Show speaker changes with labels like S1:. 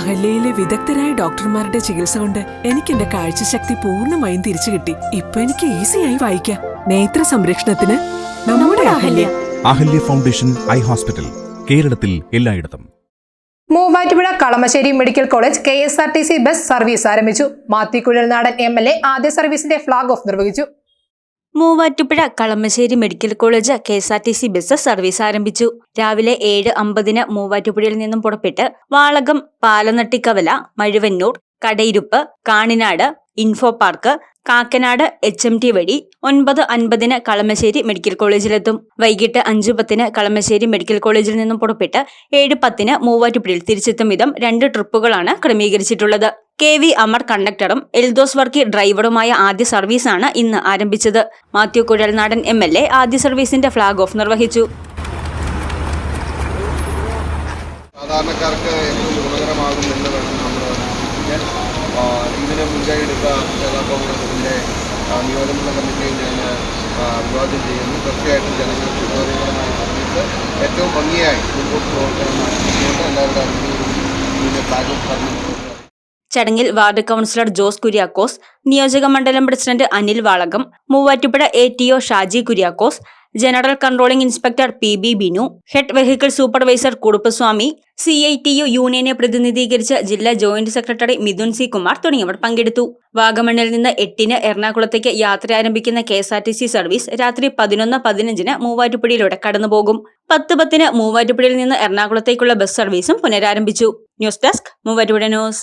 S1: അഹല്യയിലെ വിദഗ്ധരായ ഡോക്ടർമാരുടെ ചികിത്സ കൊണ്ട് എനിക്ക് എന്റെ കാഴ്ചശക്തി പൂർണമായും തിരിച്ചു കിട്ടി. ഇപ്പൊ എനിക്ക് ഈസിയായി വായിക്കാം. നേത്ര സംരക്ഷണത്തിന് നമ്മുടെ Ahalya.
S2: Ahalya foundation eye hospital കേരളത്തിൽ എല്ലായിടത്തും.
S3: Muvattupuzha Kalamassery medical college K S R T C bus service ആരംഭിച്ചു. മാത്തിക്കുഴൽ നാടൻ എം എൽ എ ആദ്യ സർവീസിന്റെ ഫ്ളാഗ് ഓഫ് നിർവഹിച്ചു.
S4: Muvattupuzha Kalamassery medical college K S R T C bus service ആരംഭിച്ചു. രാവിലെ ഏഴ് അമ്പതിന് മൂവാറ്റുപുഴയിൽ നിന്നും പുറപ്പെട്ട് Valakom Palanattikkavala Mazhuvannoor Kadayiruppu Kaninad info park Kakkanad H M T വഴി ഒൻപത് അൻപതിന് കളമശ്ശേരി മെഡിക്കൽ കോളേജിലെത്തും. വൈകിട്ട് അഞ്ചു പത്തിന് കളമശ്ശേരി മെഡിക്കൽ കോളേജിൽ നിന്നും പുറപ്പെട്ട് ഏഴ് പത്തിന് മൂവാറ്റുപുഴയിൽ തിരിച്ചെത്തും വിധം രണ്ട് ട്രിപ്പുകളാണ് ക്രമീകരിച്ചിട്ടുള്ളത്. കെ വി അമർ കണ്ടക്ടറും എൽദോസ് വർക്കി ഡ്രൈവറുമായ ആദ്യ സർവീസാണ് ഇന്ന് ആരംഭിച്ചത്. Mathew Kuzhalnadan M L A ആദ്യ സർവീസിന്റെ ഫ്ളാഗ് ഓഫ് നിർവഹിച്ചു.
S5: സാധാരണക്കാർക്ക് നമ്മൾ ചെയ്യുന്നു. തീർച്ചയായിട്ടും ജനങ്ങൾക്ക് സർവീസ് ഏറ്റവും ഭംഗിയായി മുൻപോട്ട് പ്രവർത്തനമാണ് എല്ലാവരുടെ അനുഭവവും ഇതിന്റെ
S4: ചടങ്ങിൽ വാർഡ് കൗൺസിലർ ജോസ് കുര്യാക്കോസ് നിയോജക മണ്ഡലം president Anil Valakom Muvattupuzha A T O Shaji Kuriakose general controlling inspector P B Binu head vehicle supervisor Kuduppaswamy C I T U യൂണിയനെ പ്രതിനിധീകരിച്ച് ജില്ലാ joint secretary Midhun C Kumar തുടങ്ങിയവർ പങ്കെടുത്തു. വാഗമണ്ണിൽ നിന്ന് എട്ടിന് എറണാകുളത്തേക്ക് യാത്ര ആരംഭിക്കുന്ന K S R T C service രാത്രി പതിനൊന്ന് പതിനഞ്ചിന് മൂവാറ്റുപുഴയിലൂടെ കടന്നുപോകും. പത്ത് പത്തിന് മൂവാറ്റുപുഴയിൽ നിന്ന് എറണാകുളത്തേക്കുള്ള ബസ് സർവീസും പുനരാരംഭിച്ചു. News desk Muvattupuzha news.